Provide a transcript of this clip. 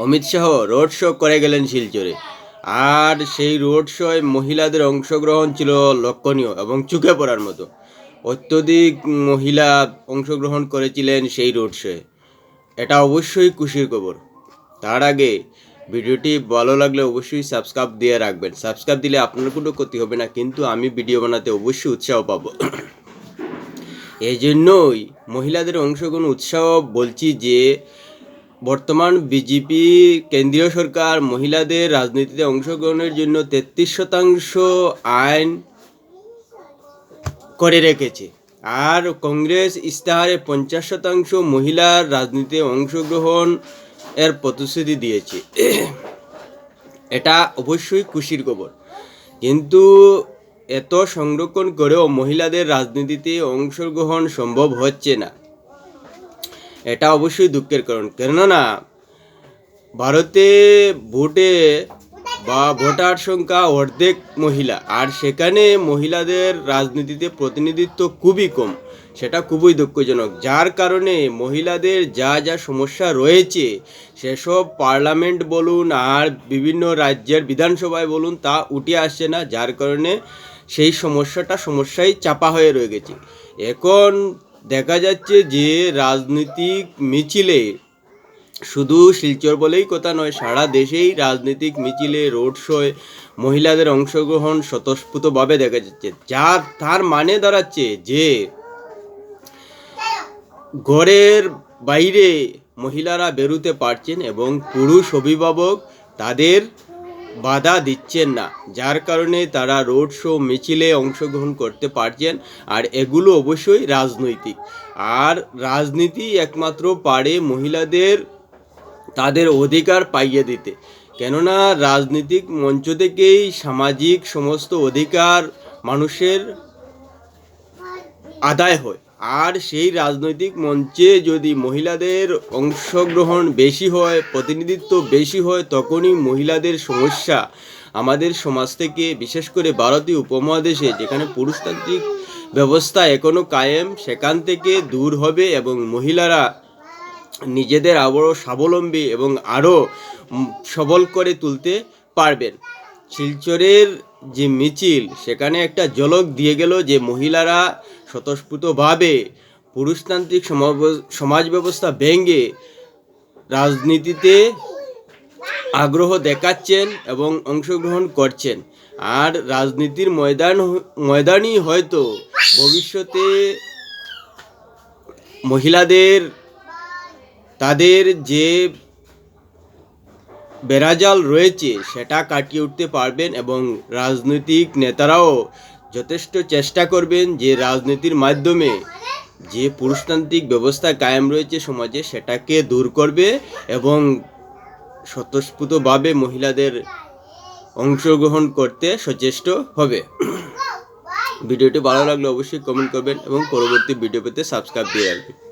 Amit Shah road show করে গেলেন শিলচরে। আর সেই রোড শোয় মহিলাদের অংশগ্রহণ ছিল লক্ষণীয় এবং চুকে পড়ার মতো। অত্যধিক মহিলা অংশগ্রহণ করেছিলেন সেই রোড শোয়ে। এটা অবশ্যই খুশির খবর। তার আগে ভিডিওটি ভালো লাগলে অবশ্যই সাবস্ক্রাইব দিয়ে রাখবেন। সাবস্ক্রাইব দিলে আপনার কোনো ক্ষতি হবে না, কিন্তু আমি ভিডিও বানাতে অবশ্যই উৎসাহ পাবো। এই জন্যই মহিলাদের অংশগ্রহণ উৎসাহ বলছি যে বর্তমান বিজেপি কেন্দ্রীয় সরকার মহিলাদের রাজনীতিতে অংশগ্রহণের জন্য তেত্রিশ শতাংশ আইন করে রেখেছে। আর কংগ্রেস ইস্তাহারে পঞ্চাশ শতাংশ মহিলার রাজনীতিতে অংশগ্রহণ এর প্রতিশ্রুতি দিয়েছে। এটা অবশ্যই খুশির খবর। কিন্তু এত সংরক্ষণ করেও মহিলাদের রাজনীতিতে অংশগ্রহণ সম্ভব হচ্ছে না। এটা অবশ্যই দুঃখের কারণ। কেননা ভারতে ভোটে বা ভোটার সংখ্যা অর্ধেক মহিলা, আর সেখানে মহিলাদের রাজনীতিতে প্রতিনিধিত্ব খুবই কম। সেটা খুবই দুঃখজনক। যার কারণে মহিলাদের যা যা সমস্যা রয়েছে, সেসব পার্লামেন্ট বলুন আর বিভিন্ন রাজ্যের বিধানসভায় বলুন, তা উঠে আসছে না। যার কারণে সেই সমস্যাটা সমস্যাই চাপা হয়ে রয়ে গেছে। এখন দেখা যাচ্ছে যে রাজনৈতিক মিছিলে, শুধু শিলচর বলেই কথা নয়, সারা দেশেই রাজনৈতিক মিছিলে, রোড শোয় মহিলাদের অংশগ্রহণ স্বতঃস্ফূর্তভাবে দেখা যাচ্ছে। যা তার মানে দাঁড়াচ্ছে যে ঘরের বাইরে মহিলারা বেরোতে পারছেন এবং পুরুষ অভিভাবক তাদের বাধা দিচ্ছেন না, যার কারণে তারা রোড শো মিছিলে অংশগ্রহণ করতে পারছেন আর এগুলো অবশ্যই রাজনৈতিক। আর রাজনীতি একমাত্র পারে মহিলাদের তাদের অধিকার পাইয়ে দিতে। কেননা রাজনৈতিক মঞ্চ থেকেই সামাজিক সমস্ত অধিকার মানুষের আদায় হয়। আর সেই রাজনৈতিক মঞ্চে যদি মহিলাদের অংশগ্রহণ বেশি হয়, প্রতিনিধিত্ব বেশি হয়, তখনই মহিলাদের সমস্যা আমাদের সমাজ থেকে, বিশেষ করে ভারতীয় উপমহাদেশে, যেখানে পুরুষতান্ত্রিক ব্যবস্থা এখনও কায়েম, সেখান থেকে দূর হবে এবং মহিলারা নিজেদের আরও স্বাবলম্বী এবং আরও সবল করে তুলতে পারবেন। শিলচরের যে মিছিল, সেখানে একটা ঝলক দিয়ে গেল যে মহিলারা স্বতঃস্ফূর্তভাবে পুরুষতান্ত্রিক সমাজ ব্যবস্থা ভেঙে রাজনীতিতে আগ্রহ দেখাচ্ছেন এবং অংশগ্রহণ করছেন। আর রাজনীতির ময়দান ময়দানই হয়তো ভবিষ্যতে মহিলাদের, তাদের যে বেড়াজাল রয়েছে, সেটা কাটিয়ে উঠতে পারবেন এবং রাজনৈতিক নেতারাও যথেষ্ট চেষ্টা করবেন যে রাজনীতির মাধ্যমে যে পুরুষতান্ত্রিক ব্যবস্থা কায়েম রয়েছে সমাজে, সেটাকে দূর করবে এবং স্বতঃস্ফূর্তভাবে মহিলাদের অংশগ্রহণ করতে সচেষ্ট হবে। ভিডিওটি ভালো লাগলে অবশ্যই কমেন্ট করবেন এবং পরবর্তী ভিডিও পেতে সাবস্ক্রাইব দিয়ে রাখবেন।